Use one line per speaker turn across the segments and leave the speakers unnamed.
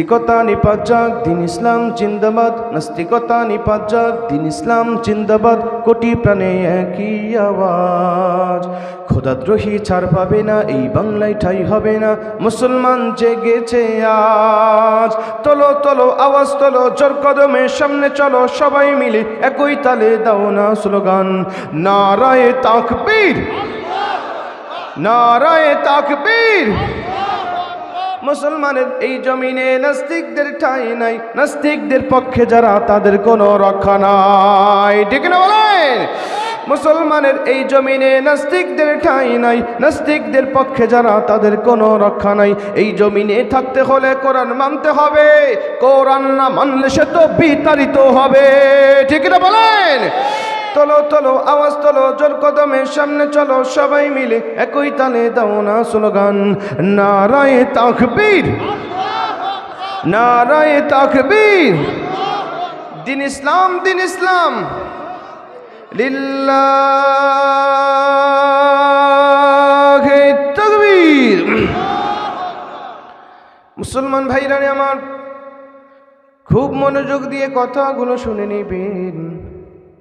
নাস্তিকতা নিপাত যাক দিন ইসলাম জিন্দাবাদ। নাস্তিকতা নিপাত যাক দিন ইসলাম জিন্দাবাদ। কোটি প্রাণে একই আওয়াজ। খোদাদ্রোহী ছাড় পাবে না, এই বাংলায় ঠাই হবে না। মুসলমান জেগেছে আজ। তলো তলো আওয়াজ, তলো জোর কদমে সামনে চলো, সবাই মিলে একই তালে দাও না স্লোগান। নারায়ে তাকবীর! নারায়ে তাকবীর! মুসলমানের এই জমিনে নাস্তিকদের ঠাঁই নাই, নাস্তিকদের পক্ষে যারা তাদের কোনো রক্ষা নাই। ঠিক না বলেন? মুসলমানের এই জমিনে নাস্তিকদের ঠাঁই নাই, নাস্তিকদের পক্ষে যারা তাদের কোনো রক্ষা নাই। এই জমিনে থাকতে হলে কোরআন মানতে হবে, কোরআন না মানলে সে তো বিতাড়িত হবে। ঠিক না বলেন? তলো তলো, আওয়াজ তলো, জোর কদমের সামনে চলো, সবাই মিলে একই তালে দাও না স্লোগান। নারায়ে তাকবীর নারায়ে তাকবীর। দিন ইসলাম দিন ইসলাম। লিল্লাহে তাকবীর। মুসলমান ভাইরা আমার খুব মনোযোগ দিয়ে কথাগুলো শুনে নিবেন।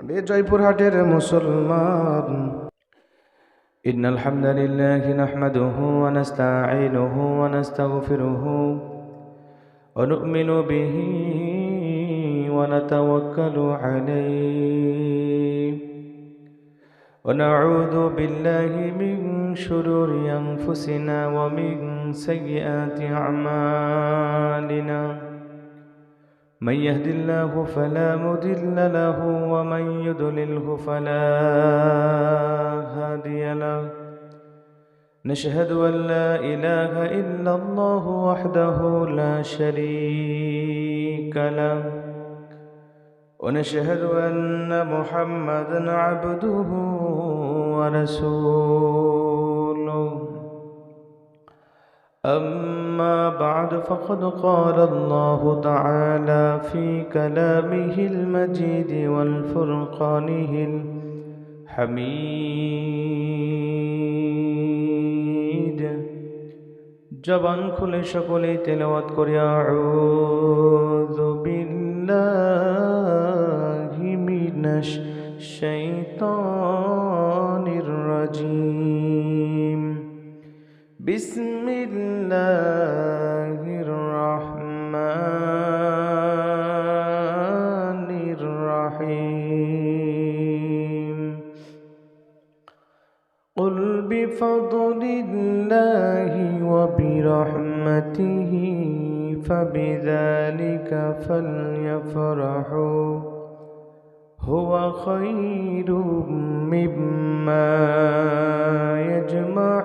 রে জয়পুরহাটের মুসলমান إن الحمد لله نحمده ونستعينه ونستغفره ونؤمن به ونتوكل عليه ونعوذ بالله من شرور أنفسنا ومن سيئات أعمالنا من يهد الله فلا مضل له ومن يضلله فلا هادي له. نشهد أن لا إله إلا الله وحده لا شريك له. ونشهد أن محمدا عبده ورسوله. أما بعد فقد قال الله تعالى في كلامه المجيد والفرقانه الحميد জবান খুলে সকলেই তেলাওয়াত করি আউযু বিল্লাহি মিনাশ শাইতানির রাজিম بسم الله الرحمن الرحيم. قل بفضل الله وبرحمته فبذلك فليفرحوا. هو خير مما يجمعون.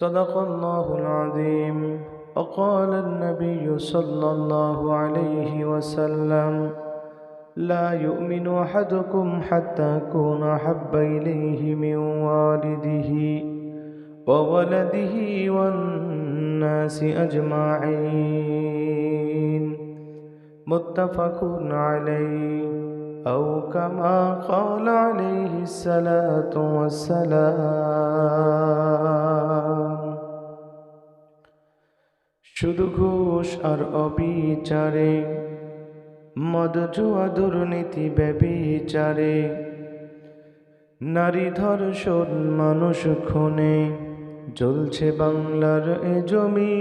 صدق الله العظيم. وقال النبي صلى الله عليه وسلم لا يؤمن أحدكم حتى أكون أحب إليه من والده وولده والناس أجمعين. متفق عليه. أو كما قال عليه الصلاة والسلام শুধু ঘুষ আর অবিচারে মদ জুয়া দুর্নীতি ব্যবিচারে নারী ধর্ষণ মানুষ খুনে জ্বলছে বাংলার এ জমি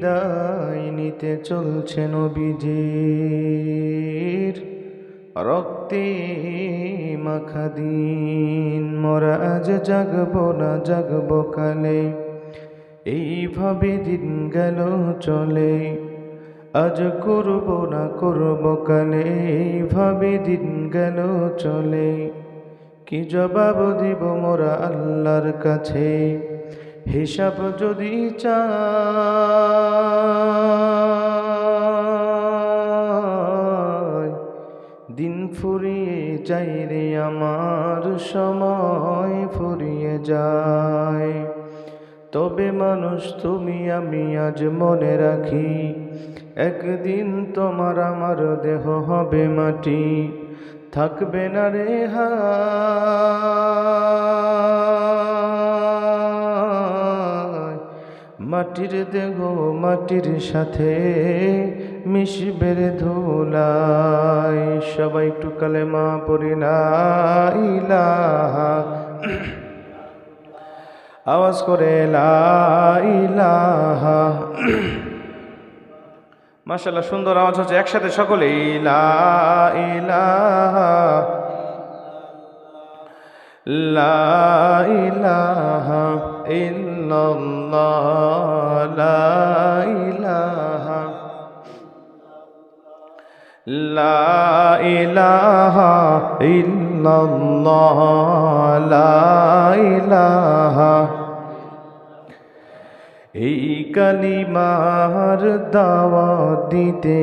বিদায় নিতে চলছে নবীজির। রক্তে মাখা দিন মোরা আজ জাগব না জাগব কালে। এইভাবে দিন গেল চলে, আজ করব না করব কালে। এইভাবে দিন গেল চলে, কি জবাব দিব মোরা আল্লাহর কাছে? হিসাব যদি চায় দিন ফুরিয়ে যাই রে আমার সময় ফুরিয়ে যায়। তবে মানুষ তুমি, আমি আজ মনে রাখি, একদিন তোমার আমার দেহ হবে মাটি, থাকবে না রে হায় মাটির দেহ মাটির সাথে মিশবে ধুলাই। সবাই একটু কালেমা পড়ি না, ইলাহা। আওয়াজ করে ইলাহা। মাশাল্লাহ সুন্দর আওয়াজ হচ্ছে একসাথে সকলে লা ইলাহা। লা এই কালিমার দাওয়া দিতে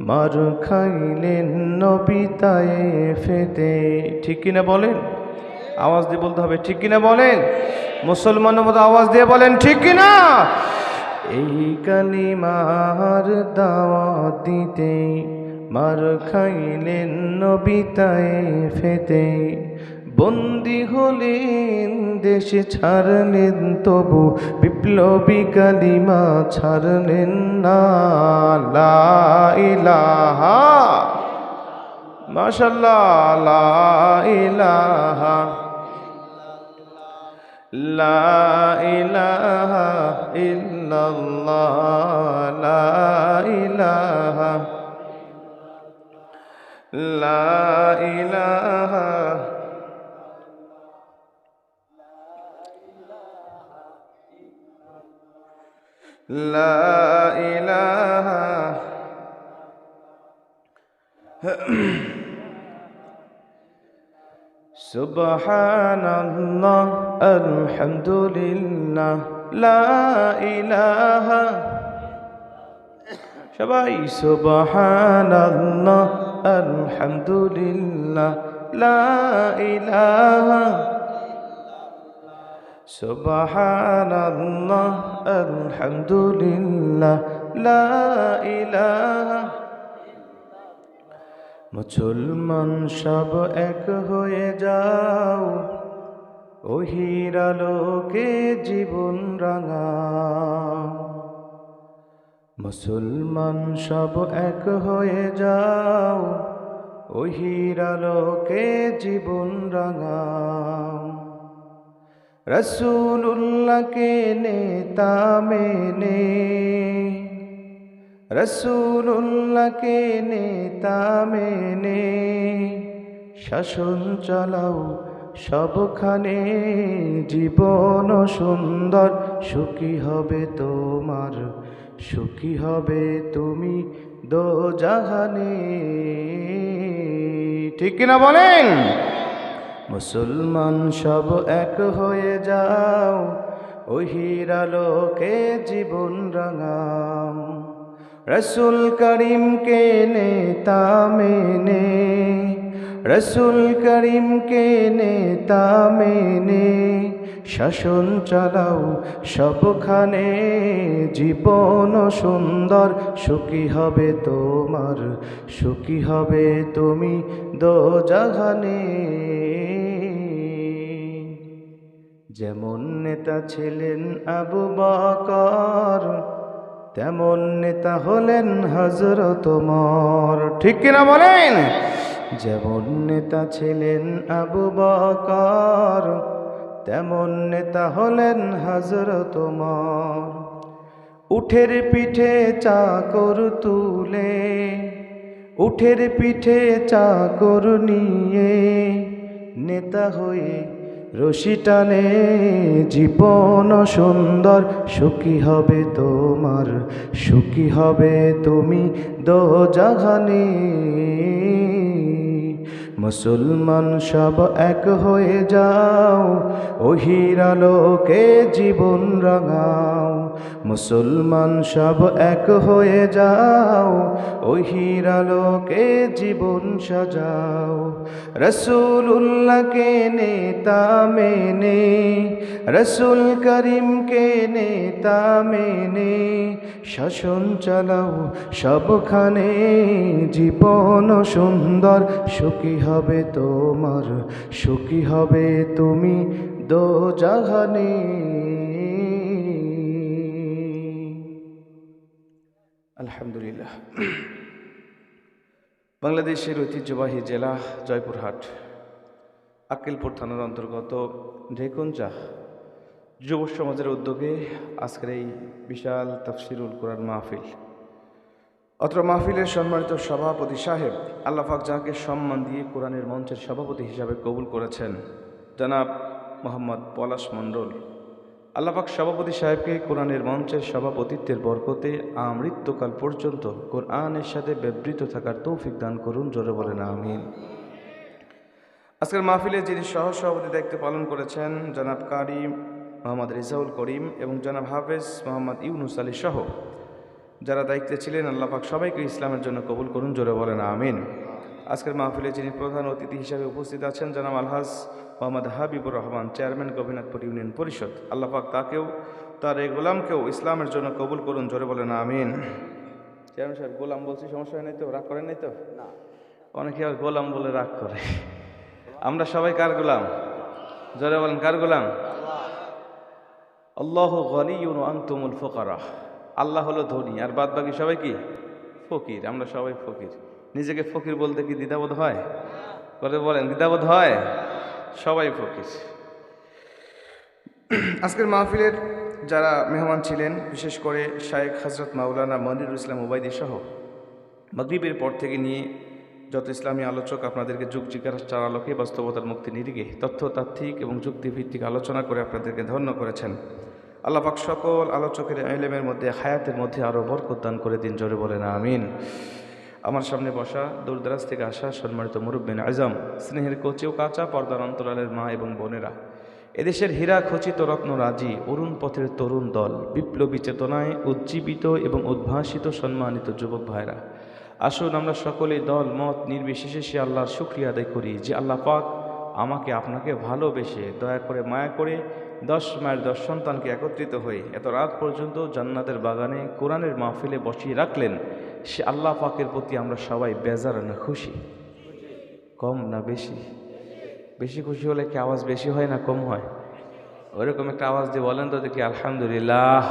মার খাইলেন নবিতায় ফেতে ঠিক কিনা বলেন? আওয়াজ দিয়ে বলতে হবে, ঠিক কিনা বলেন? মুসলমানের মতো আওয়াজ দিয়ে বলেন, ঠিক কিনা? এই কালিমার দাওয়া দিতে, মার খাইলেন নবিতায় ফেতে। বন্দি হলেন, দেশে ছাড়লেন তবু, বিপ্লবী কালিমা ছাড়লেন না, লা ইলাহা মাশাল্লাহ লা ইলাহা লা ইলাহা ইল্লাল্লাহ লা ইলাহা লা ইলাহা লা ইলাহা সুবহানাল্লাহ আলহামদুলিল্লাহ লা ইলাহা। সবাই সুবহানাল্লাহ আলহামদুলিল্লাহ লা ইলাহা। সুবহানাল্লাহ আলহামদুলিল্লাহ লা ইলাহা। মুসলমান সব এক হয়ে যাও ওহির আলোকে জীবন রাঙা মুসলমান সব এক হয়ে যাও ওহির আলোকে জীবন রাঙাও। রসুল্লাহকে নেতা মেনে রসুল্লাহকে নেতা মেনে, শাসন চালাও সবখানে, জীবন সুন্দর, সুখী হবে তোমার, সুখী হবে তুমি দো জাহানে ঠিক কিনা বলেন? মুসলমান সব এক হয়ে যাও, ওহির আলোকে জীবন রাঙাও। রসুল করিমকে নেতা মেনে, রসুল করিমকে নেতা মেনে, শাসন চালাও সবখানে, জীবন সুন্দর, সুখী হবে তোমার, সুখী হবে তুমি দো জাহানে যেমন নেতা ছিলেন আবু বকর তেমন নেতা হলেন হজরত মর ঠিক কিনা বলেন? যেমন নেতা ছিলেন আবু বকর, তেমন নেতা হলেন হজরত মর উঠের পিঠে চাকর তুলে, উঠের পিঠে চাকর নিয়ে নেতা হয়ে রশি টানে, জীবন সুন্দর, সুখী হবে তোমার, সুখী হবে তুমি দো জাহানে মুসলমান সব এক হয়ে যাও ওহিরালোকে জীবন রাঙাও। মুসলমান সব এক হয়ে যাও ওহির আলোকে জীবন সাজাও। রসুল্লাহকে নেতা মেনে, রসুল করিমকে নেতা মেনে, শাসন চালাও সবখানে, জীবন সুন্দর, সুখী হবে তোমার, সুখী হবে তুমি দো জাহানে আলহামদুলিল্লাহ। বাংলাদেশের ঐতিহ্যবাহী জেলা জয়পুরহাট, আক্কেলপুর থানার অন্তর্গত ঢেকুঞ্চা যুব সমাজের উদ্যোগে আজকের এই বিশাল তাফসিরুল কোরআন মাহফিল। অত্র মাহফিলের সম্মানিত সভাপতি সাহেব আল্লাহাক যাকে সম্মান দিয়ে কোরআনের মঞ্চের সভাপতি হিসাবে কবুল করেছেন, জনাব মোহাম্মদ পলাশ মণ্ডল। আল্লাহাক সভাপতি সাহেবকে কোরআনের মঞ্চের সভাপতিত্বের বরকতে আমৃত্যকাল পর্যন্ত কোরআনের সাথে ব্যবহৃত থাকার তৌফিক দান করুন, জোরে বলেন, আমিন। আজকের মাহফিলে যিনি সহ সভাপতি দায়িত্ব পালন করেছেন জনাব কারিম মোহাম্মদ রিজাউল করিম এবং জনাব হাফেজ মোহাম্মদ ইউনুস আলী সহ, যারা দায়িত্বে ছিলেন আল্লাহ পাক সবাইকে ইসলামের জন্য কবুল করুন, জোরে বলেন, আমিন। আজকের মাহফিলে যিনি প্রধান অতিথি হিসাবে উপস্থিত আছেন, জনাব আলহাজ মোহাম্মদ হাবিবুর রহমান চেয়ারম্যান গোপীনাথপুর ইউনিয়ন পরিষদ। আল্লাহ পাক তাকেও তার এই গোলামকেও ইসলামের জন্য কবুল করুন জোরে বলেন আমিন। চেয়ারম্যান সাহেব গোলাম বলছি সমস্যা হয় নাই তো? রাগ করেন নাই তো? না। অনেকে আর গোলাম বলে রাগ করে। আমরা সবাই কার গোলাম? জোরে বলেন কার গোলাম? আল্লাহ গনিউন আন্তুমুল ফোকারা। আল্লাহ হলো ধনী আর বাদ বাকি সবাই কি? ফকির আমরা সবাই ফকির। নিজেকে ফকির বলতে কি দ্বিধাবোধ হয়? করে বলেন দ্বিধাবোধ হয়? সবাই ফকির আজকের মাহফিলের যারা মেহমান ছিলেন, বিশেষ করে শায়েখ হজরত মাওলানা মনিরুল ইসলাম ওবায়দি সহ, মাগরিবের পর থেকে নিয়ে যত ইসলামী আলোচক আপনাদেরকে যুগ জিজ্ঞাসার আলোকে বাস্তবতার মুক্তি নিরিগে তথ্যতাত্ত্বিক এবং যুক্তিভিত্তিক আলোচনা করে আপনাদেরকে ধন্য করেছেন। আল্লাহ পাক সকল আলোচকের এলেমের মধ্যে, হায়াতের মধ্যে আরও বরকত দান করে দিন, জোরে বলেন, আমিন। আমার সামনে বসা দূরদরাজ থেকে আসা সম্মানিত মুরব্বিন আজম স্নেহের কচি ও কাঁচা পর্দার অন্তরালের মা এবং বোনেরা, এদেশের হীরা খচিত রত্ন রাজি, অরুণ পথের তরুণ দল, বিপ্লবী চেতনায় উজ্জীবিত এবং উদ্ভাসিত সম্মানিত যুবক ভাইরা। আসুন আমরা সকলেই দল, মত নির্বিশেষে সে আল্লাহর শুক্রিয়া আদায় করি যে আল্লাহ পাক আমাকে, আপনাকে ভালোবেসে, দয়া করে মায়া করে দশ মায়ের দশ সন্তানকে একত্রিত হয়ে এত রাত পর্যন্ত জান্নাতের বাগানে কোরআনের মাহফিলে বসিয়ে রাখলেন। সে আল্লাহ পাকের প্রতি আমরা সবাই বেজার না খুশি? কম না বেশি? বেশি খুশি হলে কি আওয়াজ বেশি হয় না কম হয়? ওইরকম একটা আওয়াজ দিয়ে বলেন তো দেখি, আলহামদুলিল্লাহ।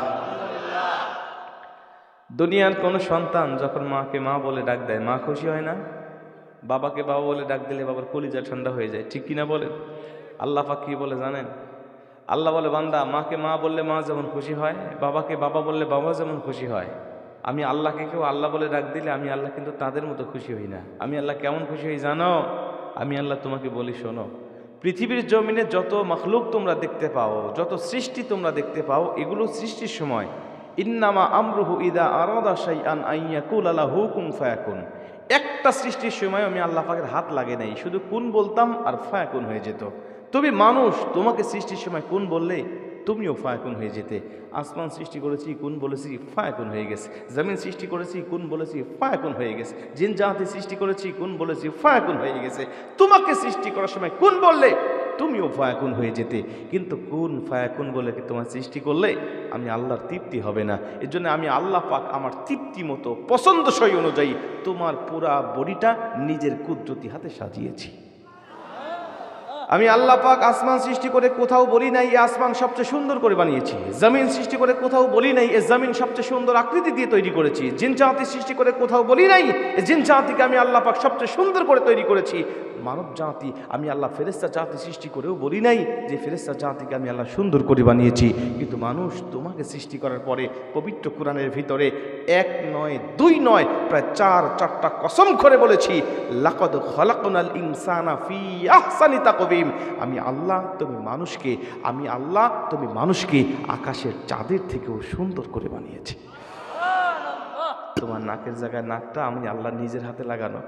দুনিয়ার কোনো সন্তান যখন মাকে মা বলে ডাক দেয়, মা খুশি হয় না? বাবাকে বাবা বলে ডাক দিলে বাবার কলিজা ঠান্ডা হয়ে যায়, ঠিক কিনা বলেন? আল্লাহ পাক কি বলে জানেন? আল্লাহ বলে, বান্দা, মাকে মা বললে মা যেমন খুশি হয়, বাবাকে বাবা বললে বাবা যেমন খুশি হয়। আমি আল্লাহকে কেউ আল্লাহ বলে ডাক দিলে আমি আল্লাহ কিন্তু তাদের মতো খুশি হই না। আমি আল্লাহ কেমন খুশি হই জানো? আমি আল্লাহ তোমাকে বলি শোনো, পৃথিবীর জমিনে যত মখলুক তোমরা দেখতে পাও, যত সৃষ্টি তোমরা দেখতে পাও, এগুলো সৃষ্টির সময়। ইন্নামা আমরুহু ইদা আরাদা শাইআন আইয়াকুল আলা হুকুম ফায়াকুন। একটা সৃষ্টির সময় আমি আল্লাহ পাকের হাত লাগে নাই, শুধু কোন বলতাম আর ফায়াকুন হয়ে যেত। তুমি মানুষ, তোমাকে সৃষ্টির সময় কোন বললে? তুমিও ফায়াকুন হয়ে যেতে। আসমান সৃষ্টি করেছি, কোন বলেছি ফায়াকুন হয়ে গেছে। জমিন সৃষ্টি করেছি, কোন বলেছি ফায়াকুন হয়ে গেছে। জিন জাহাতি সৃষ্টি করেছি, কোন বলেছি ফায়াকুন হয়ে গেছে। তোমাকে সৃষ্টি করার সময় কোন বললে? তুমিও ফায়াকুন হয়ে যেতে। কিন্তু কোন ফায়াকুন বলে কি তোমার সৃষ্টি করলে? আমি আল্লাহর তৃপ্তি হবে না। এর জন্য আমি আল্লাহ পাক আমার তৃপ্তি মতো, পছন্দসই অনুযায়ী তোমার পুরা বডিটা নিজের কুদরতি হাতে সাজিয়েছি। আমি আল্লাহ পাক আসমান সৃষ্টি করে কোথাও বলি নাই এই আসমান সবচেয়ে সুন্দর করে বানিয়েছি। জমিন সৃষ্টি করে কোথাও বলি নাই, এ জমিন সবচেয়ে সুন্দর আকৃতি দিয়ে তৈরি করেছি। জিন জাতি সৃষ্টি করে কোথাও বলি নাই, এ জিন জাতিকে আমি আল্লাহ পাক সবচেয়ে সুন্দর করে তৈরি করেছি। মানব জাতি আমি আল্লাহ ফেরেস্তা জাতি সৃষ্টি করেও বলি নাই যে ফেরেস্তা জাতিকে আমি আল্লাহ সুন্দর করে বানিয়েছি। কিন্তু মানুষ তোমাকে সৃষ্টি করার পরে পবিত্র কোরআনের ভিতরে এক নয়, দুই নয়, প্রায় চার, চারটা কসম করে বলেছি, লাকদ খলাকনাল ইনসানা ফি আহসানি তাকবিম আমি আল্লাহ তুমি মানুষকে আমি আল্লাহ তুমি মানুষকে আকাশের চাঁদের থেকেও সুন্দর করে বানিয়েছি। তোমার নাকের জায়গায় নাকটা আমি আল্লাহ নিজের হাতে লাগানো।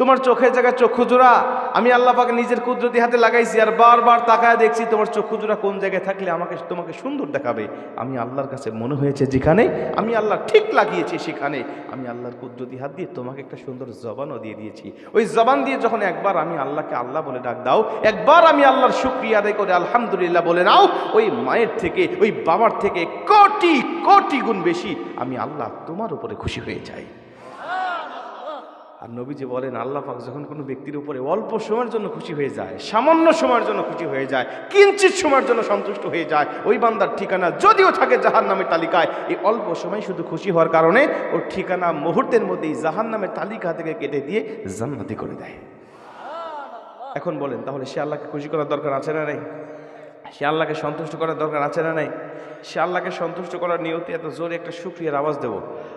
তোমার চোখের জায়গায় চক্ষু জোড়া। আমি আল্লাহ পাকে নিজের কুদরতি হাতে লাগাইছি আর বারবার তাকায় দেখছি তোমার চক্ষু জোড়া কোন জায়গায় থাকলে আমাকে, তোমাকে সুন্দর দেখাবে। আমি আল্লাহর কাছে মনে হয়েছে যেখানে, আমি আল্লাহ ঠিক লাগিয়েছি সেখানে। আমি আল্লাহর কুদরতি হাত দিয়ে তোমাকে একটা সুন্দর জবানও দিয়ে দিয়েছি। ওই জবান দিয়ে যখন একবার আমি আল্লাহকে আল্লাহ বলে ডাক দাও, একবার আমি আল্লাহর শুক্রিয়া আদায় করে আলহামদুলিল্লাহ বলে নাও, ওই মায়ের থেকে, ওই বাবার থেকে কোটি কোটি গুণ বেশি আমি আল্লাহ তোমার উপরে খুশি হয়ে যাই। আর নবীজি বলেন, আল্লাহ পাক যখন কোনো ব্যক্তির উপরে অল্প সময়ের জন্য খুশি হয়ে যায়, সামান্য সময়ের জন্য খুশি হয়ে যায়, কিঞ্চিত সময়ের জন্য সন্তুষ্ট হয়ে যায়, ওই বান্দার ঠিকানা যদিও থাকে জাহান নামের তালিকায়, এই অল্প সময় শুধু খুশি হওয়ার কারণে ওর ঠিকানা মুহূর্তের মধ্যেই জাহান নামের তালিকা থেকে কেটে দিয়ে জান্নাতি করে দেয়। এখন বলেন, তাহলে সে আল্লাহকে খুশি করার দরকার আছে না নাই? সে আল্লাহকে সন্তুষ্ট করার দরকার আছে না নাই? সে আল্লাহকে সন্তুষ্ট করার নিয়তি এত জোরে একটা সুক্রিয়ার আওয়াজ দেব।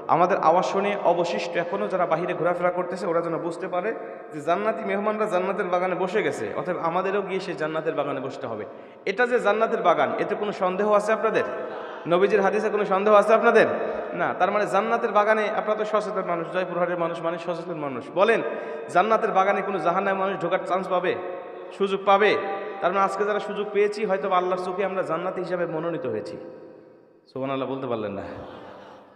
আমাদের আওয়াজ শুনে অবশিষ্ট এখনও যারা বাহিরে ঘোরাফেরা করতেছে, ওরা যেন বুঝতে পারে যে জান্নাতি মেহমানরা জান্নাতের বাগানে বসে গেছে, অতএব আমাদেরও গিয়ে সে জান্নাতের বাগানে বসতে হবে। এটা যে জান্নাতের বাগান, এতে কোনো সন্দেহ আছে আপনাদের? নবীজির হাদিসে কোনো সন্দেহ আছে আপনাদের? না, তার মানে জান্নাতের বাগানে আপনারা তো সচেতন মানুষ, জয়পুরহাটের মানুষ মানে সচেতন মানুষ। বলেন, জান্নাতের বাগানে কোনো জাহান্নায় মানুষ ঢোকার চান্স পাবে? সুযোগ পাবে? তার মানে আজকে যারা সুযোগ পেয়েছি হয়তো আল্লাহর চোখে আমরা জান্নাতি হিসাবে মনোনীত হয়েছি। সোহান আল্লাহ বলতে পারলেন না।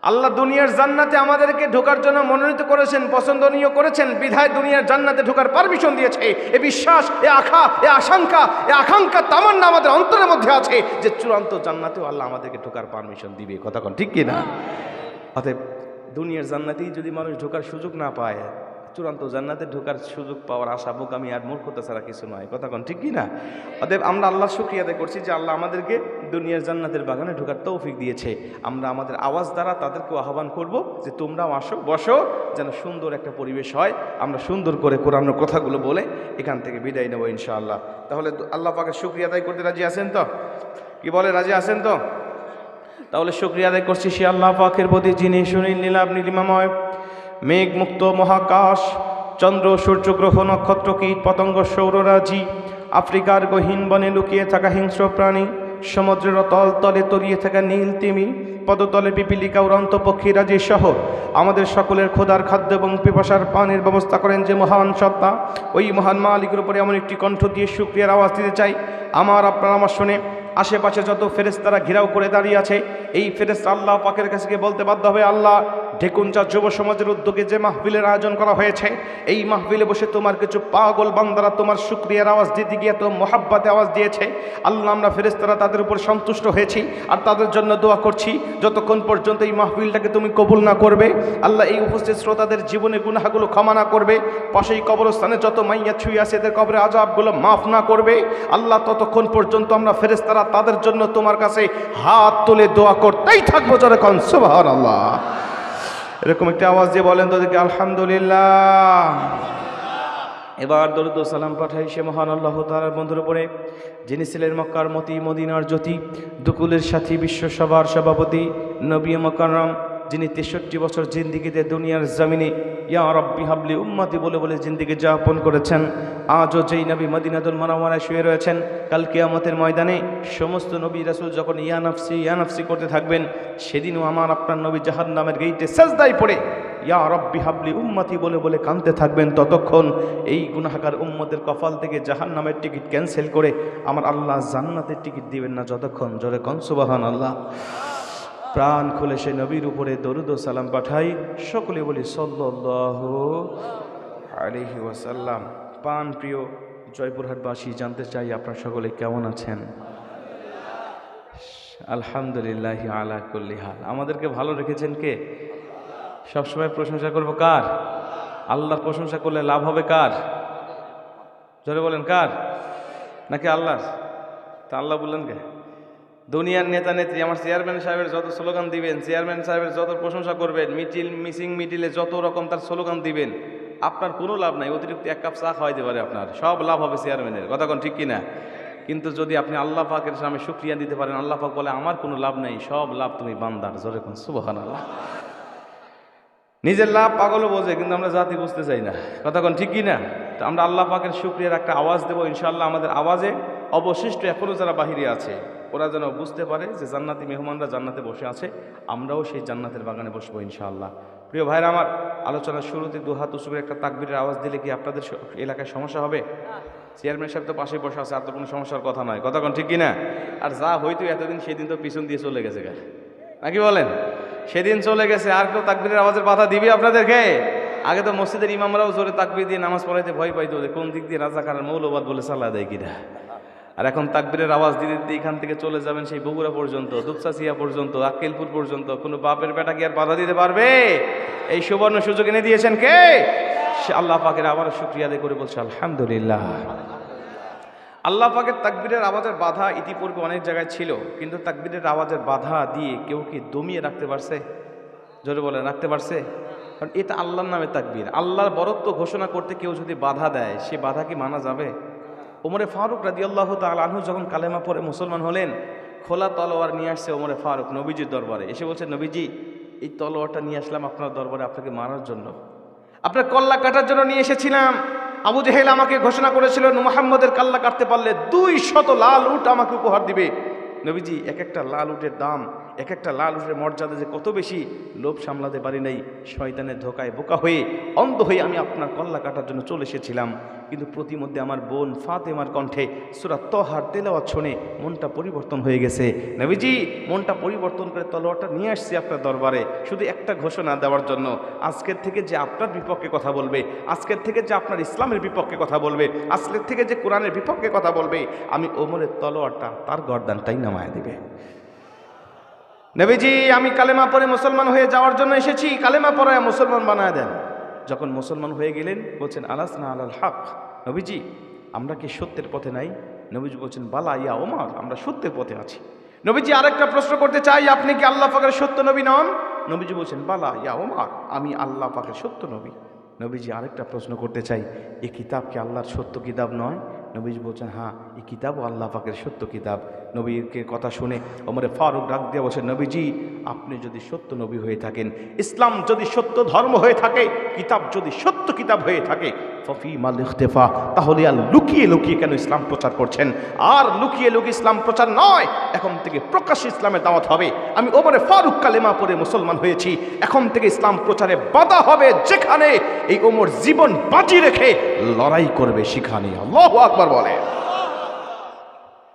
আল্লাহ দুনিয়ার জান্নাতে আমাদেরকে ঢোকার জন্য মনোনীত করেছেন, পছন্দনীয় করেছেন, বিধায় দুনিয়ার জান্নাতে ঢোকার পারমিশন দিয়েছে। এ বিশ্বাস, এ আখা, এ আশঙ্কা, এ আকাঙ্ক্ষা, তামান্না আমাদের অন্তরের মধ্যে আছে যে চূড়ান্ত জান্নাতেও আল্লাহ আমাদেরকে ঢোকার পারমিশন দিবে। কথা কোন, ঠিক কি না অতএব দুনিয়ার জান্নাতেই যদি মানুষ ঢোকার সুযোগ না পায় চূড়ান্ত জান্নাতে ঢোকার সুযোগ পাওয়ার আশা বোকামি আর মূর্খতা ছাড়া কিছু নয়। কথা কোন, ঠিক কি না? অতএব আমরা আল্লাহ শুক্রিয়া আদায় করছি যে আল্লাহ আমাদেরকে দুনিয়ার জান্নাতের বাগানে ঢোকার তৌফিক দিয়েছে। আমরা আমাদের আওয়াজ দ্বারা তাদেরকেও আহ্বান করব যে তোমরাও আসো, বসো, যেন সুন্দর একটা পরিবেশ হয়। আমরা সুন্দর করে কোরআনের কথাগুলো বলে এখান থেকে বিদায় নেব ইনশাআল্লাহ। তাহলে আল্লাহ পাকে শুক্রিয়া আদায় করতে রাজি আছেন তো? কি বলে, রাজি আছেন তো? তাহলে শুক্রিয়া আদায় করছি সে আল্লাহ পাকের প্রতি যিনি সুনীল, নীলাভ, নীলিমাময়। মেঘ মুক্ত মহাকাশ, চন্দ্র, সূর্য গ্রহ, নক্ষত্র, কীট, পতঙ্গ সৌররাজি আফ্রিকার গহীন বনে লুকিয়ে থাকা হিংস্র প্রাণী, সমুদ্রের তল তলে তলিয়ে থাকা নীল তিমি, পদতলে পিপিলিকা উড়ন্ত পক্ষীরাজি সহ আমাদের সকলের খোদার খাদ্য এবং পিপাসার পানির ব্যবস্থা করেন যে মহান সত্তা। ওই মহান মালিকের উপরে এমন একটি কণ্ঠ দিয়ে শুক্রিয়ার আওয়াজ দিতে চাই। আমার আপনার আমার শুনে আশেপাশে যত ফেরেস্তারা ঘেরাও করে দাঁড়িয়ে আছে, এই ফেরেস্তা আল্লাহ পাকের কাছে গিয়ে বলতে বাধ্য হবে, আল্লাহ ঢেকুঞ্চা যুব সমাজের উদ্যোগে যে মাহফিলের আয়োজন করা হয়েছে, এই মাহফিলে বসে তোমার কিছু পাগল বান্দারা তোমার শুক্রিয়ার আওয়াজ দিতে গিয়ে তো মোহাব্বাতে আওয়াজ দিয়েছে। আল্লাহ, আমরা ফেরেস্তারা তাদের উপর সন্তুষ্ট হয়েছি আর তাদের জন্য দোয়া করছি, যতক্ষণ পর্যন্ত এই মাহফিলটাকে তুমি কবুল না করবে, আল্লাহ এই উপস্থিত শ্রোতাদের জীবনে গুনাহগুলো ক্ষমা না করবে, পাশেই কবরস্থানে যত মাইয়া ছুঁয়ে আছে এদের কবরে আজাবগুলো মাফ না করবে, আল্লাহ, ততক্ষণ পর্যন্ত আমরা ফেরেস্তারা তাদের জন্য তোমার কাছে হাত তুলে দোয়া করতেই থাকব যারা সুবাহ আল্লাহ এরকম একটি আওয়াজ দিয়ে বলেন তাদেরকে, আলহামদুলিল্লাহ। এবার দরুদ সালাম পাঠাই সে মহান আল্লাহ তালার বন্ধুর উপরে, যিনি ছিলেন মক্কার মতি, মদিনার জ্যোতি, দুকুলের সাথী বিশ্ব সভার সভাপতি, নবী মকারম যিনি তেষট্টি বছর জিন্দিগিতে দুনিয়ার জমিনে, ইয়া রব্বি হাবলি উম্মতি বলে বলে জিন্দিগি যাপন করেছেন। আজও যেই নবী মদিনাদুল মানাওয়ারায় শুয়ে রয়েছেন, কাল কিয়ামতের ময়দানে সমস্ত নবী রাসুল যখন ইয়ানাফসি ইয়ানাফসি করতে থাকবেন, সেদিনও আমার আপনার নবী জাহান নামের গেইটে সাজদাই পড়ে, ইয়া রব্বি হাবলি উম্মতি বলে বলে কাঁদতে থাকবেন। ততক্ষণ এই গুনাহাকার উম্মতের কপাল থেকে জাহান নামের টিকিট ক্যান্সেল করে আমার আল্লাহ জান্নাতের টিকিট দিবেন না, যতক্ষণ, জোরে কনসুবাহান আল্লাহ প্রাণ খুলে সে নবীর উপরে দরুদ সালাম পাঠাই। সকলে বলি সল্লাহ আলিহি ওয়াসাল্লাম। পান প্রিয় জয়পুরহাটবাসী, জানতে চাই আপনার সকলে কেমন আছেন? আলহামদুলিল্লাহ আলা কুল্লি হাল। আমাদেরকে ভালো রেখেছেন কে? সবসময় প্রশংসা করব কার? আল্লাহর প্রশংসা করলে লাভ হবে কার? জোরে বলেন, কার? নাকি আল্লাহর? তা আল্লাহ বললেন কে? দুনিয়ার নেতা নেত্রী, আমার চেয়ারম্যান সাহেবের যত স্লোগান দিবেন, চেয়ারম্যান সাহেবের যত প্রশংসা করবেন, মিটিল, মিসিং, মিটিলে যত রকম তার স্লোগান দিবেন, আপনার কোনো লাভ নাই, অতিরিক্ত এক কাপ চা খাওয়াইতে পারে আপনার, সব লাভ হবে চেয়ারম্যানের, কথা কোন ঠিক কিনা? কিন্তু যদি আপনি আল্লাহ পাকের সামনে শুক্রিয়া দিতে পারেন, আল্লাহ পাক বলে, আমার কোনো লাভ নেই, সব লাভ তুমি বান্দার, জোরে কোন সুবহান আল্লাহ নিজের লাভ পাগলও বোঝে, কিন্তু আমরা জাতি বুঝতে চাই না, কথা কোন ঠিক কি না তো আমরা আল্লাহ পাকের শুক্রিয়ার একটা আওয়াজ দেবো ইনশাল্লাহ আমাদের আওয়াজে অবশিষ্ট এখনও যারা বাহিরে আছে ওরা যেন বুঝতে পারে যে জান্নাতি মেহমানরা জান্নাতে বসে আছে, আমরাও সেই জান্নাতের বাগানে বসবো ইনশাআল্লাহ।
প্রিয় ভাইরা আমার আলোচনার শুরুতে দু হাত উঁচু একটা তাকবিরের আওয়াজ দিলে কি আপনাদের এলাকায় সমস্যা হবে? চেয়ারম্যান সাহেব তো পাশে বসে আছে, আর তো কোনো সমস্যার কথা নয়। কথা কোন ঠিক কিনা? আর যা হয়তো এতদিন সেদিন তো পিছন দিয়ে চলে গেছে গা। নাকি বলেন? সেদিন চলে গেছে, আর কেউ তাকবিরের আওয়াজের বাধা দিবি আপনাদেরকে? আগে তো মসজিদের ইমামরাও জোরে তাকবীর দিয়ে নামাজ পড়াইতে ভয় পাইতো যে কোন দিক দিয়ে রাজাকার মৌলবাদ বলে চালা দেয় কিনা? আর এখন তাকবীরের আওয়াজ দিতে দিতে এখান থেকে চলে যাবেন সেই বগুড়া পর্যন্ত দুপসাসিয়া পর্যন্ত, আক্কেলপুর পর্যন্ত। কোনো বাপের বেটা কি আর বাধা দিতে পারবে? এই সুবর্ণ সুযোগ এনে দিয়েছেন কে? আল্লাহ পাকের আবার শুক্রিয়া আদায় করে বলছে, আলহামদুলিল্লাহ। আল্লাহ পাকের তাকবীরের আওয়াজের বাধা ইতিপূর্বে অনেক জায়গায় ছিল, কিন্তু তাকবীরের আওয়াজের বাধা দিয়ে কেউ কি দমিয়ে রাখতে পারছে? জোরে বলে রাখতে পারছে? কারণ এটা আল্লাহর নামে তাকবীর। আল্লাহর বরত্ব ঘোষণা করতে কেউ যদি বাধা দেয়, সে বাধা কি মানা যাবে? ওমরে ফারুক রাজি আল্লাহ আনহু যখন কালেমা পরে মুসলমান হলেন, খোলা তলোয়ার নিয়ে আসছে ওমরে ফারুক নবীজির দরবারে। এসে বলছে, নবীজি, এই তলোয়ারটা নিয়ে আসলাম আপনার দরবারে আপনাকে মারার জন্য। আপনার কল্লা কাটার জন্য নিয়ে এসেছিলাম। আবু জেহেল আমাকে ঘোষণা করেছিল মোহাম্মদের কাল্লা কাটতে পারলে দুই শত লাল উট আমাকে উপহার দিবে। নবীজি, এক একটা লাল উটের দাম এক একটা লাল উটের মর্যাদা যে কত বেশি, লোভ সামলাতে পারি নাই, শয়তানের ধোকায় বোকা হয়ে, অন্ধ হয়ে আমি আপনার কল্লা কাটার জন্য চলে এসেছিলাম। কিন্তু প্রতিমধ্যে আমার বোন ফাতেমার কণ্ঠে সুরা তহার তেলাওয়াত শুনে মনটা পরিবর্তন হয়ে গেছে। নবীজি, মনটা পরিবর্তন করে তলোয়ারটা নিয়ে আসছি আপনার দরবারে। শুধু একটা ঘোষণা দেওয়ার জন্য, আজকের থেকে যে আপনার বিপক্ষে কথা বলবে, আজকের থেকে যে আপনার ইসলামের বিপক্ষে কথা বলবে, আজকের থেকে যে কোরআনের বিপক্ষে কথা বলবে, আমি ওমরের তলোয়ারটা তার গর্দানটাই নামায় দিবে। নবীজি, আমি কালেমা পরে মুসলমান হয়ে যাওয়ার জন্য এসেছি। কালেমা পরে মুসলমান বানায় দেন। যখন মুসলমান হয়ে গেলেন, বলছেন আলাস না আলাল হক। নবীজি, আমরা কি সত্যের পথে নাই? নবীজি বলছেন, বালা, ইয়া ওমার, আমরা সত্যের পথে আছি। নবীজি, আরেকটা প্রশ্ন করতে চাই, আপনি কি আল্লাহ পাকের সত্য নবী নন? নবীজি বলছেন, বালা, ইয়া ওমার, আমি আল্লাহ পাকের সত্য নবী। নবীজি, আরেকটা প্রশ্ন করতে চাই, এ কিতাব কি আল্লাহর সত্য কিতাব নয়? নবীজি বলছেন হ্যাঁ এই কিতাবও আল্লাহ পাকের সত্য কিতাব। নবীকে কথা শুনে ওমরে ফারুক ডাক দিয়ে বলছেন, নবীজি, আপনি যদি সত্য নবী হয়ে থাকেন, ইসলাম যদি সত্য ধর্ম হয়ে থাকে, কিতাব যদি সত্য কিতাব হয়ে থাকে, ফফি মাল ইখতেফা, তাহলে আর লুকিয়ে লুকিয়ে কেন ইসলাম প্রচার করছেন? আর লুকিয়ে লুকিয়ে ইসলাম প্রচার নয়, এখন থেকে প্রকাশ্য ইসলামের দাওয়াত হবে। আমি ওমরে ফারুক কালেমা পরে মুসলমান হয়েছি, এখন থেকে ইসলাম প্রচারে বাধা হবে যেখানে এই ওমর জীবন বাজি রেখে লড়াই করবে সেখানে। আল্লাহ আকবার। বলে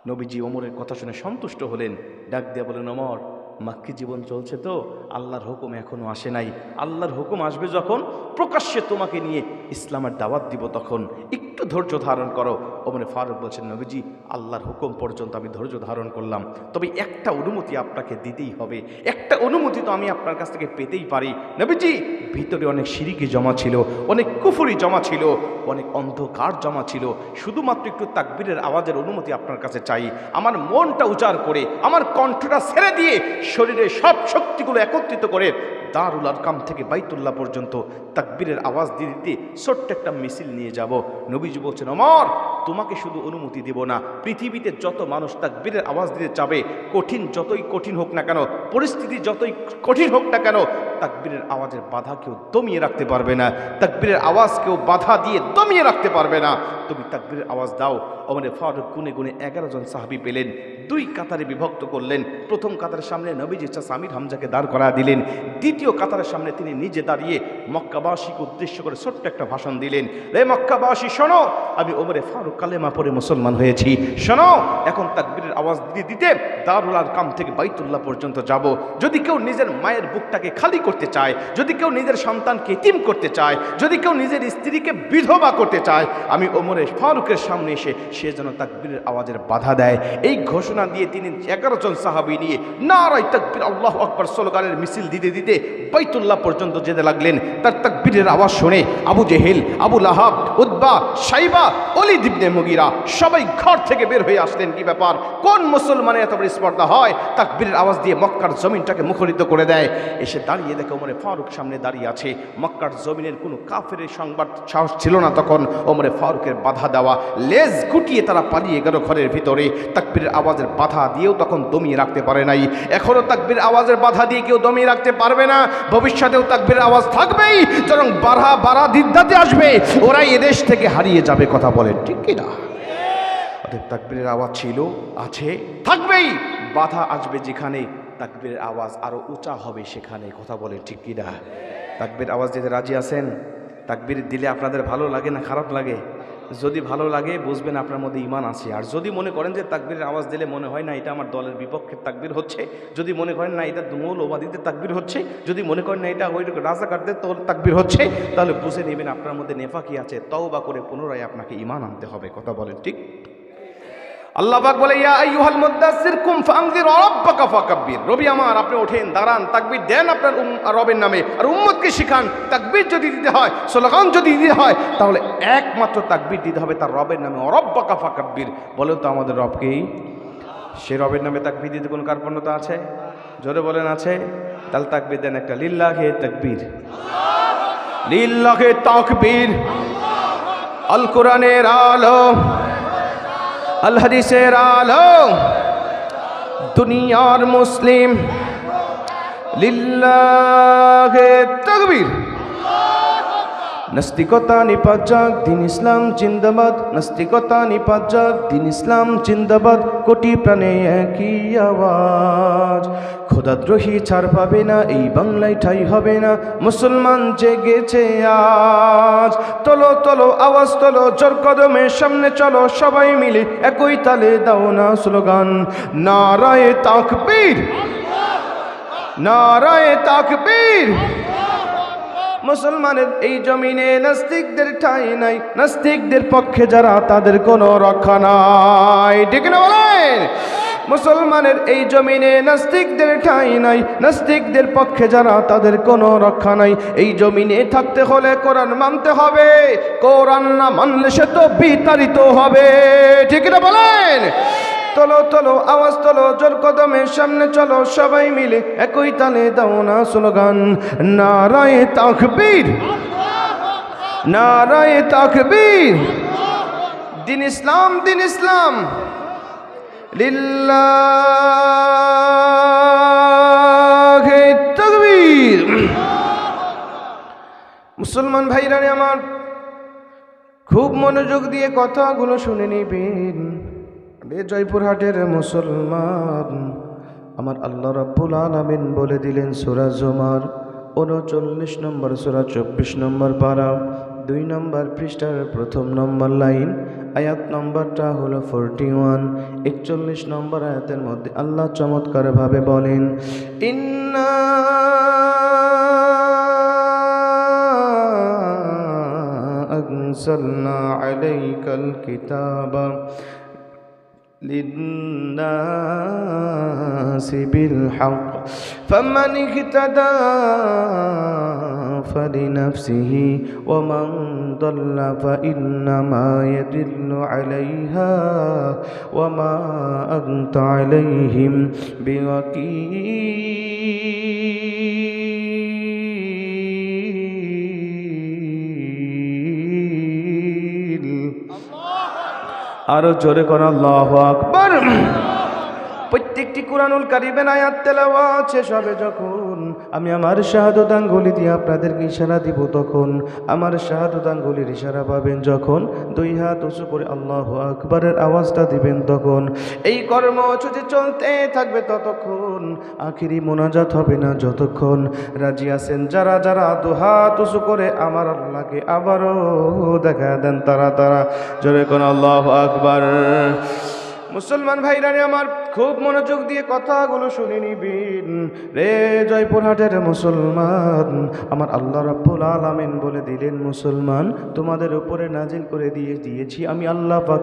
নবীজি ওমরের কথা শুনে সন্তুষ্ট হলেন। ডাক দিয়া বলেন ওমর মাক্কি জীবন চলছে তো, আল্লাহর হুকুম এখনও আসে নাই। আল্লাহর হুকুম আসবে যখন প্রকাশ্যে তোমাকে নিয়ে ইসলামের দাওয়াত দিব তখন। একটু ধৈর্য ধারণ করো। ওমরে ফারুক বলছেন, নবীজি, আল্লাহর হুকুম পর্যন্ত আমি ধৈর্য ধারণ করলাম। তবে একটা অনুমতি আপনাকে দিতেই হবে। একটা অনুমতি তো আমি আপনার কাছ থেকে পেতেই পারি। নবীজি, ভিতরে অনেক সিঁড়িকে জমা ছিল, অনেক কুফুরি জমা ছিল, অনেক অন্ধকার জমা ছিল। শুধুমাত্র একটু তাকবীরের আওয়াজের অনুমতি আপনার কাছে চাই। আমার মনটা উজাড় করে, আমার কণ্ঠটা ছেড়ে দিয়ে শরীরের সব শক্তিগুলো একত্রিত করে দারুল আরকাম থেকে বাইতুল্লাহ পর্যন্ত তাকবীরের আওয়াজ দিয়ে দিতে ছোট্ট একটা মিছিল নিয়ে যাব। নবীজি বলছেন অমর তোমাকে শুধু অনুমতি দেব না। পৃথিবীতে যত মানুষ তাকবীরের আওয়াজ দিতে চাবে, কঠিন যতই কঠিন হোক না কেন, পরিস্থিতি যতই কঠিন হোক না কেন, তাকবীরের আওয়াজের বাধা কেউ দমিয়ে রাখতে পারবে না। তাকবীরের আওয়াজ কেউ বাধা দিয়ে দমিয়ে রাখতে পারবে না। তুমি তাকবীরের আওয়াজ দাও। অমরে ফারুক গুনে গুনে এগারো জন সাহাবি পেলেন। দুই কাতারে বিভক্ত করলেন। প্রথম কাতারের সামনে নবীজি আমির হামজাকে দাঁড় করা দিলেন। দ্বিতীয় কাতারের সামনে তিনি নিজে দাঁড়িয়ে মক্কাবাসীকে উদ্দেশ্য করে ছোট্ট একটা ভাষণ দিলেন। রে মক্কাবাসী, শোনো, আমি ওমরে ফারুক কালেমা পরে মুসলমান হয়েছি। শোনো, এখন তাকবীরের আওয়াজ দিতে দিতে দারুল আর কাম থেকে বাইতুল্লাহ পর্যন্ত যাব। যদি কেউ নিজের মায়ের বুকটাকে খালি করতে চায়, যদি কেউ নিজের সন্তানকে ইতিম করতে চায়, যদি কেউ নিজের স্ত্রীকে বিধবা করতে চায়, আমি ওমরে ফারুকের সামনে এসে সে যেন তাকবীরের আওয়াজের বাধা দেয়। এই ঘোষণা দিয়ে তিনি এগারো জন সাহাবি নিয়ে নারাই তাকবীর, আল্লাহ আকবর স্লোগানের মিছিল দিতে দিতে বাইতুল্লাহ পর্যন্ত যেতে লাগলেন। তার তাকবীরের আওয়াজ শুনে আবু জেহেল, আবু লাহাব উদ্বা সাইবা অলি দিবনে মুগিরা সবাই ঘর থেকে বের হয়ে আসলেন। কি ব্যাপার? কোন মুসলমানের এত বড় স্পর্ধা হয়? তাকবীরের আওয়াজ দিয়ে মক্কার জমিনটাকে মুখরিত করে দেয়। এসে দাঁড়িয়ে দেখে ওমরে ফারুক সামনে দাঁড়িয়ে আছে। মক্কার জমিনের কোনো কাফের সংবাদ সাহস ছিল না তখন। ওমরে ফারুকের বাধা দেওয়া, লেজ গুটিয়ে তারা পালিয়ে গেল ঘরের ভিতরে। তাকবীরের আওয়াজের বাধা দিয়েও তখন দমিয়ে রাখতে পারে নাই। এখনও তাকবীর আওয়াজের বাধা দিয়ে কেউ দমিয়ে রাখতে পারবে না। ভবিষ্যতেও তাকবীর আওয়াজ থাকবেই বরং বাড়া বাড়া দিদ্দাতে আসবে। ওরা এদেশ থেকে হারিয়ে যাবে কথা বলেন ঠিক কি না? অতএব তাকবীরের আওয়াজ ছিল, আছে, থাকবেই। বাধা আসবে যেখানে, তাকবীরের আওয়াজ আরও উঁচা হবে সেখানে, কথা বলে, ঠিক কি না? তাকবির আওয়াজ দিতে রাজি আছেন? তাকবির দিলে আপনাদের ভালো লাগে না খারাপ লাগে? যদি ভালো লাগে, বুঝবেন আপনার মধ্যে ইমান আছে। আর যদি মনে করেন যে তাকবীরের আওয়াজ দিলে মনে হয় না, এটা আমার দলের বিপক্ষে তাকবির হচ্ছে, যদি মনে করেন না, এটা মূল ওবাদীদের তাকবির হচ্ছে, যদি মনে করেন না, এটা ওই রাজাকারদের তো তাকবির হচ্ছে, তাহলে বুঝে নেবেন আপনার মধ্যে নেফাকি আছে, তওবা করে পুনরায় আপনাকে ইমান আনতে হবে, কথা বলেন ঠিক? আল্লাহ পাক বলে, ইয়া আইয়ুহাল মুদ্দাসসির কুম ফানজির রাব্বাকা ফাকাব্বির। রবি আমার, আপনি ওঠেন, দাঁড়ান, তাকবীর দেন আপনার রবের নামে। আর উম্মতকে শিখান, তাকবীর যদি দিতে হয়, স্লোগান যদি দিতে হয়, তাহলে একমাত্র তাকবীর দিতে হবে তার রবের নামে। অরব্বাকা ফাকাব্বির। বলেন তো আমাদের রবকেই। সে রবের নামে তাকবীর দিতে কোনো কার্পণ্যতা আছে? জোরে বলেন, আছে। তাহলে তাকবীর দেন একটা, লিল্লাহে তাকবীর। লিল্লাহে তাকবীর। আল কোরআনের আলো। আল হাদিসের আলো দুনিয়ার মুসলিম। লিল্লাহে তাকবীর। নাস্তিকতা নিপাত যাক দিন ইসলাম জিন্দাবাদ। নাস্তিকতা নিপাত যাক দিন ইসলাম জিন্দাবাদ। কোটি প্রাণে একই আওয়াজ। খোদাদ্রোহী ছাড় পাবে না, এই বাংলায় ঠাই হবে না। মুসলমান জেগেছে আজ। তলো তলো, আওয়াজ তলো, জোর কদমে সামনে চলো, সবাই মিলে একই তালে দাও না স্লোগান। নারায়ে তাকবীর! নারায়ে তাকবীর! মুসলমানের এই জমিনে নাস্তিকদের ঠাঁই নাই। নাস্তিকদের পক্ষে যারা, তাদের কোনো রক্ষা নাই। ঠিক না বলেন? মুসলমানের এই জমিনে নাস্তিকদের ঠাঁই নাই। নাস্তিকদের পক্ষে যারা, তাদের কোনো রক্ষা নাই। এই জমিনে থাকতে হলে কোরআন মানতে হবে। কোরআন না মানলে সে তো বিতাড়িত হবে। ঠিক না বলেন? চলো চলো আওয়াজ তোলো, জোর কদমের সামনে চলো, সবাই মিলে একই তালে দাও না স্লোগান। নারায়ে তাকবীর নারায়ে তাকবীর। দিন ইসলাম দিন ইসলাম। লিল্লাহে তাকবীর। মুসলমান ভাইরা আমার খুব মনোযোগ দিয়ে কথাগুলো শুনে নিবেন। জয়পুরহাটের মুসলমান আমার আল্লাহ রাব্বুল আলামিন বলে দিলেন সূরা জুমার উনচল্লিশ নম্বর সূরা চব্বিশ নম্বর পারা দুই নম্বর পৃষ্ঠার প্রথম নম্বর লাইন আয়াত নম্বরটা হলো ফোরটি ওয়ান একচল্লিশ নম্বর আয়াতের মধ্যে আল্লাহ চমৎকারভাবে বলেন ইন্না أنزلنا عليك الكتاب للناس بالحق. فمن اهتدى فلنفسه ومن ضل فإنما يدل عليها وما أنت عليهم بوكيل. আরও জোরে কর আল্লাহ আকবার। প্রত্যেকটি কোরআনুল কারিবেন আয়াত তেলাওয়া আছে সবে যখন আমি আমার শাহাদত আঙ্গুলি দিয়ে আপনাদেরকে ইশারা দিব তখন। আমার শাহাদত আঙ্গুলির ইশারা পাবেন যখন দুই হাত উঁচু করে আল্লাহ আকবরের আওয়াজটা দিবেন তখন। এই কর্মসূচি চলতে থাকবে ততক্ষণ আখিরি মোনাজাত হবে না যতক্ষণ। রাজি আছেন যারা যারা দু হাত উঁচু করে আমার আল্লাহকে আবারও দেখা দেন তারা তারা। জোরে কোন আল্লাহ আকবার। মুসলমান ভাইরানি আমার খুব মনোযোগ দিয়ে কথাগুলো শুনে নিবিন। রে জয়পুরহাটের মুসলমান, আমার আল্লাহ রাব্বুল আলামিন বলে দিলেন, মুসলমান, তোমাদের উপরে নাজিল করে দিয়ে দিয়েছি, আমি আল্লাহ পাক